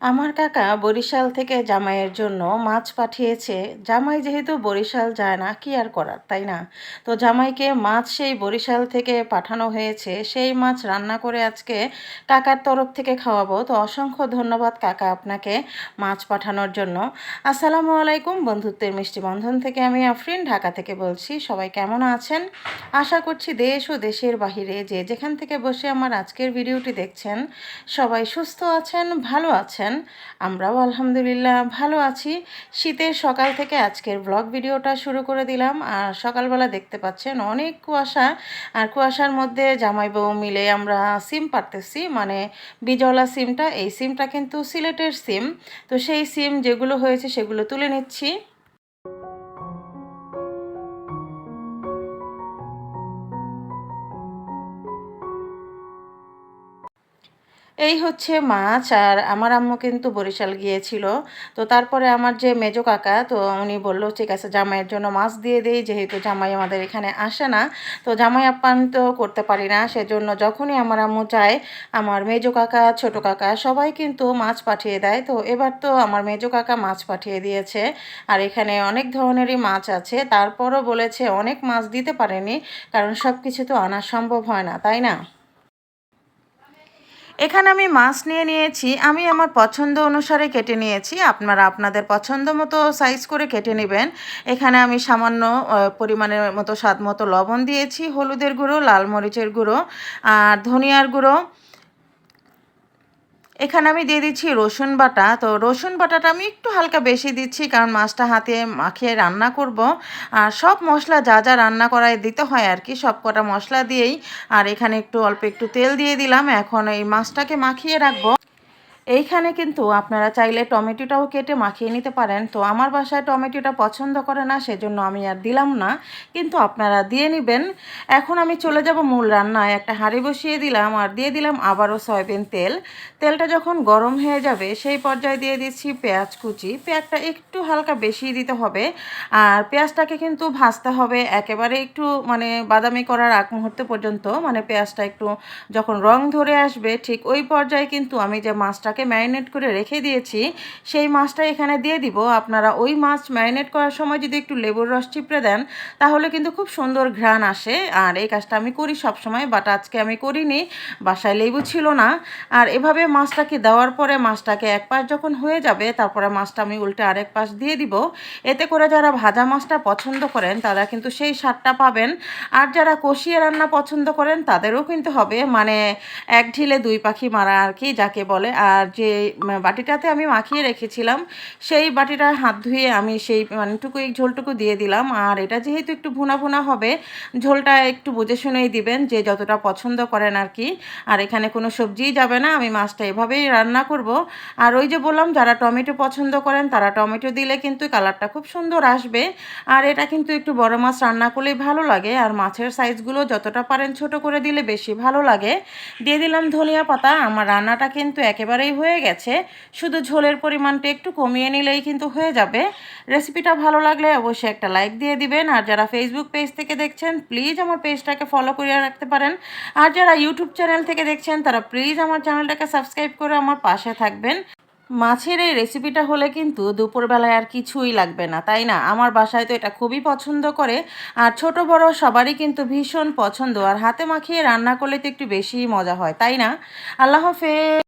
আমার কাকা বরিশাল থেকে জামাইয়ের জন্য মাছ পাঠিয়েছে। জামাই যেহেতু বরিশাল যায় না, কি আর করার, তাই না? তো জামাইকে মাছ সেই বরিশাল থেকে পাঠানো হয়েছে। সেই মাছ রান্না করে আজকে কাকার তরফ থেকে খাওয়াবো। তো অসংখ্য ধন্যবাদ কাকা আপনাকে মাছ পাঠানোর জন্য। আসসালামু আলাইকুম বন্ধুত্বের মিষ্টি বন্ধন থেকে আমি আফরিন, ঢাকা থেকে বলছি, সবাই কেমন আছেন? আশা করছি দেশ ও দেশের বাহিরে যে যেখান থেকে বসে আমার আজকের ভিডিওটি দেখছেন, সবাই সুস্থ আছেন, ভালো আছেন। আমরাও আলহামদুলিল্লাহ ভালো আছি। শীতের সকাল থেকে আজকের ব্লগ ভিডিওটা শুরু করে দিলাম। আর সকালবেলা দেখতে পাচ্ছেন অনেক কুয়াশা। আর কুয়াশার মধ্যে জামাই বউ মিলে আমরা সিম পারতেছি মানে বিজলা সিমটা এই সিমটা কিন্তু সিলেটের সিম তো সেই সিম যেগুলো হয়েছে সেগুলো তুলে নিচ্ছি। এই হচ্ছে মাছ, আর আমার আম্মু কিন্তু বরিশাল গিয়েছিল। তো তারপরে আমার যে মেজো কাকা, তো উনি বলল, ঠিক আছে, জামাইয়ের জন্য মাছ দিয়ে দেই, যেহেতু জামাই আমাদের এখানে আসে না। তো জামাই আপ্যায়ন তো করতে পারি না, সেজন্য যখনই আমার আম্মু চায় আমার মেজো কাকা, ছোট কাকা সবাই কিন্তু মাছ পাঠিয়ে দেয়। তো এবার তো আমার মেজো কাকা মাছ পাঠিয়ে দিয়েছে, আর এখানে অনেক ধরনেরই মাছ আছে। তারপরও বলেছে, অনেক মাছ দিতে পারেনি, কারণ সব কিছু তো আনা সম্ভব হয় না। তাই না? এখানে আমি মাছ নিয়ে নিয়েছি, আমি আমার পছন্দ অনুসারে কেটে নিয়েছি, আপনারা আপনাদের পছন্দ মতো সাইজ করে কেটে নেবেন। এখানে আমি সামান্য পরিমাণের মতো স্বাদ মতো লবণ দিয়েছি, হলুদের গুঁড়ো, লাল মরিচের গুঁড়ো, আর ধনিয়ার গুঁড়ো। এখানে আমি দিয়ে দিচ্ছি রসুন বাটা। তো রসুন বাটাটা আমি একটু হালকা বেশি দিচ্ছি, কারণ মাছটা হাতে মাখিয়ে রান্না করব। আর সব মশলা যা যা রান্না করায় দিতে হয় আর কি, সব কটা মশলা দিয়েই। আর এখানে একটু অল্প একটু তেল দিয়ে দিলাম। এখন এই মাছটাকে মাখিয়ে রাখব। এইখানে কিন্তু আপনারা চাইলে টমেটোটাও কেটে মাখিয়ে নিতে পারেন। তো আমার বাসায় টমেটোটা পছন্দ করে না, সেজন্য আমি আর দিলাম না। কিন্তু আপনারা দিয়ে নেবেন। এখন আমি চলে যাব মূল রান্নায়। একটা হাঁড়ি বসিয়ে দিলাম আর দিয়ে দিলাম আবারও সয়াবিন তেল। তেলটা যখন গরম হয়ে যাবে, সেই পর্যায়ে দিয়ে দিচ্ছি পেঁয়াজ কুচি। পেঁয়াজটা একটু হালকা বেশি দিতে হবে। আর পেঁয়াজটাকে কিন্তু ভাজতে হবে। একেবারে একটু মানে বাদামি করার আগ মুহূর্ত পর্যন্ত। মানে পেঁয়াজটা একটু যখন রং ধরে আসবে, ঠিক ওই পর্যায়ে কিন্তু আমি যে মাছটাকে মাছটাকে ম্যারিনেট করে রেখে দিয়েছি, সেই মাছটা এখানে দিয়ে দিব। আপনারা ওই মাছ ম্যারিনেট করার সময় যদি একটু লেবুর রস চিপড়ে দেন, তাহলে কিন্তু খুব সুন্দর ঘ্রাণ আসে। আর এই কাজটা আমি করি সব সময় বাট আজকে আমি করিনি, বাসায় লেবু ছিল না। আর এভাবে মাছটাকে দেওয়ার পরে মাছটাকে এক পাশ যখন হয়ে যাবে, তারপরে মাছটা আমি উল্টে আরেক পাশ দিয়ে দিব। এতে করে যারা ভাজা মাছটা পছন্দ করেন, তারা কিন্তু সেই স্বাদটা পাবেন। আর যারা কষিয়ে রান্না পছন্দ করেন, তাদেরও কিন্তু হবে। মানে এক ঢিলে দুই পাখি মারা আর কি, যাকে বলে। আর যে বাটিটাতে আমি মাখিয়ে রেখেছিলাম, সেই বাটিটার হাত ধুয়ে আমি সেই মানেটুকু এই ঝোলটুকু দিয়ে দিলাম। আর এটা যেহেতু একটু ভুনা ভুনা হবে, ঝোলটা একটু বুঝে শুনেই দিবেন যে, যতটা পছন্দ করেন আর কি। আর এখানে কোনো সবজিই যাবে না, আমি মাছটা এভাবেই রান্না করব। আর ওই যে বললাম, যারা টমেটো পছন্দ করেন, তারা টমেটো দিলে কিন্তু কালারটা খুব সুন্দর আসবে। আর এটা কিন্তু একটু বড় মাছ রান্না করলেই ভালো লাগে। আর মাছের সাইজগুলো যতটা পারেন ছোট করে দিলে বেশি ভালো লাগে। দিয়ে দিলাম ধনিয়া পাতা। আমার রান্নাটা কিন্তু একেবারেই হয়ে গেছে। শুধু ঝোলের পরিমাণটা একটু কমিয়ে নিলেই কিন্তু হয়ে যাবে। রেসিপিটা ভালো লাগলে অবশ্যই একটা লাইক দিয়ে দিবেন। আর যারা ফেসবুক পেজ থেকে দেখছেন প্লিজ আমার পেজটাকে ফলো করে রাখতে পারেন। আর যারা ইউটিউব চ্যানেল থেকে দেখছেন, তারা প্লিজ আমার চ্যানেলটাকে সাবস্ক্রাইব করে আমার পাশে থাকবেন। মাছের এই রেসিপিটা হলে কিন্তু দুপুরবেলায় আর কিছুই লাগবে না, তাই না? আমার বাসায় তো এটা খুবই পছন্দ করে। আর ছোট বড় সবারই কিন্তু ভীষণ পছন্দ। আর হাতে মাখিয়ে রান্না করলে তো একটু বেশি মজা হয়, তাই না? আল্লাহ হাফেজ!